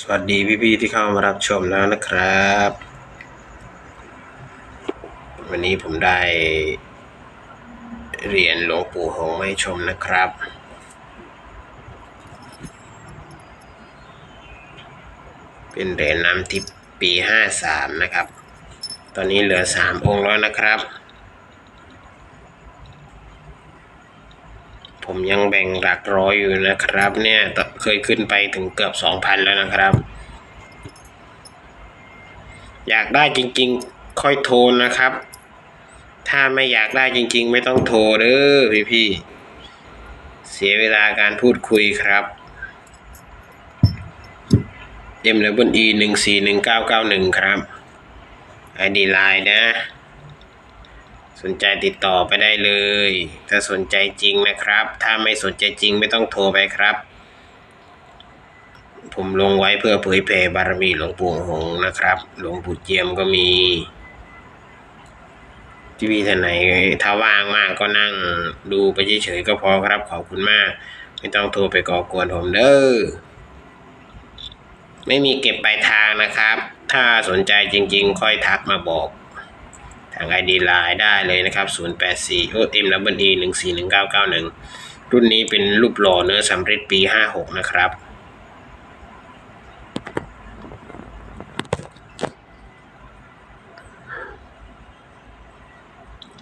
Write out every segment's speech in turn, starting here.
สวัสดีพี่ๆที่เข้ามารับชมแล้วนะครับ วันนี้ผมได้เรียนหลวงปู่หงส์มาให้ชมนะครับ เป็นเหรียญน้ำทิพย์ปีห้าสามนะครับ ตอนนี้เหลือสามองค์แล้วนะครับ ผมยังแบ่งหลักร้อยอยู่นะครับ เนี่ยเคยขึ้นไปถึงเกือบสองพันแล้วนะครับ อยากได้จริง ๆ ค่อยโทรนะครับ ถ้าไม่อยากได้จริง ๆ ไม่ต้องโทรเด้อพี่ๆเสียเวลาการพูดคุยครับ M W E หนึ่งสี่หนึ่งเก้าเก้าหนึ่งครับ ID Line นะ สนใจติดต่อไปได้เลย ถ้าสนใจจริงนะครับ ถ้าไม่สนใจจริงไม่ต้องโทรไปครับ ผมลงไว้เพื่อเผยแผ่บารมีหลวงปู่หงนะครับ หลวงปู่เจียมก็มีที่พี่ท่านไหนถ้าว่างมากก็นั่งดูไปเฉยๆก็พอครับขอบคุณมาก ไม่ต้องโทรไปก่อกวนผมเด้อไม่มีเก็บปลายทางนะครับ ถ้าสนใจจริง ๆ ค่อยทักมาบอก ทาง ID Line ได้เลยนะครับ 084 o m w e 141991 รุ่นนี้เป็นรูปหล่อเนื้อสำริดปี 56 นะครับ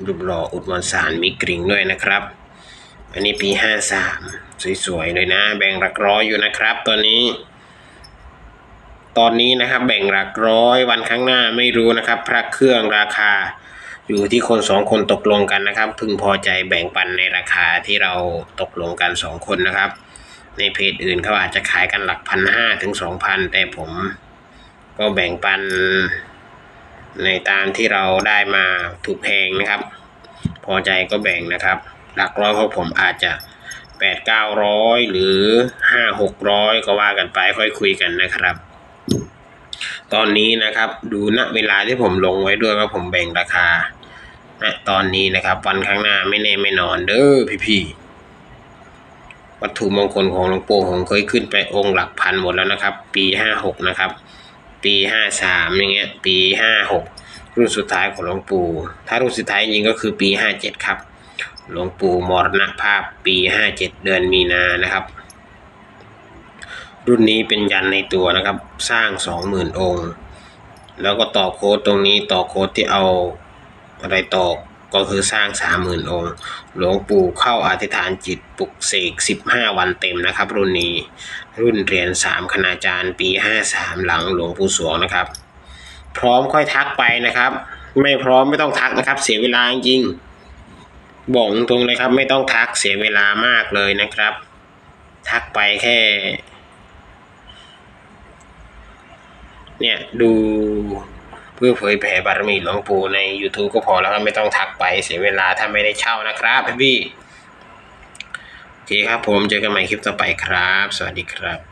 รูปหล่ออุดมสารมีกริ่งด้วยนะครับ อันนี้ปี 53 สวยๆเลยนะ แบ่งหลักร้อยอยู่นะครับตอนนี้ ตอนนี้นะครับแบ่งหลักร้อยวันข้างหน้าไม่รู้นะครับ พระเครื่องราคา อยู่ที่คนสองคนตกลงกันนะครับ พึงพอใจแบ่งปันในราคาที่เราตกลงกันสองคนนะครับ ในเพจอื่นเขาอาจจะขายกันหลักพันห้าถึงสองพันแต่ผมก็แบ่งปันในตามที่เราได้มาถูกแพงนะครับ พอใจก็แบ่งนะครับ หลักร้อยของผมอาจจะแปดเก้าร้อยหรือห้าหกร้อยก็ว่ากันไปค่อยคุยกันนะครับ ตอนนี้นะครับ ดูณเวลาที่ผมลงไว้ด้วยว่าผมแบ่งราคาณตอนนี้นะครับ วันข้างหน้าไม่แน่ไม่นอนเด้อพี่ๆวัตถุมงคลของหลวงปู่ผมเคยขึ้นไปองค์หลักพันหมดแล้วนะครับ ปีห้าหกนะครับ ปีห้าสามอย่างเงี้ย ปีห้าหกรุ่นสุดท้ายของหลวงปู่ ถ้ารุ่นสุดท้ายจริงก็คือปีห้าเจ็ดครับ หลวงปู่มรณภาพปีห้าเจ็ดเดือนมีนานะครับ รุ่นนี้เป็นยันในตัวนะครับ สร้างสองหมื่นองค์ แล้วก็ต่อโค้ดตรงนี้ต่อโค้ดที่เอาอะไรต่อก็คือสร้างสามหมื่นองค์ หลวงปู่เข้าอธิษฐานจิตปลุกเสกสิบห้าวันเต็มนะครับ รุ่นนี้รุ่นเรียญสามคณาจารย์ปีห้าสามหลังหลวงปู่สวงนะครับ พร้อมค่อยทักไปนะครับ ไม่พร้อมไม่ต้องทักนะครับ เสียเวลาจริงบอกตรงเลยครับ ไม่ต้องทักเสียเวลามากเลยนะครับ ทักไปแค่ เนี่ยดูเพื่อเผยแผ่บารมีหลวงปู่ใน YouTube ก็พอแล้วครับไม่ต้องทักไปเสียเวลาถ้าไม่ได้เช่านะครับพี่โอเคครับผมเจอกันใหม่คลิปต่อไปครับ สวัสดีครับ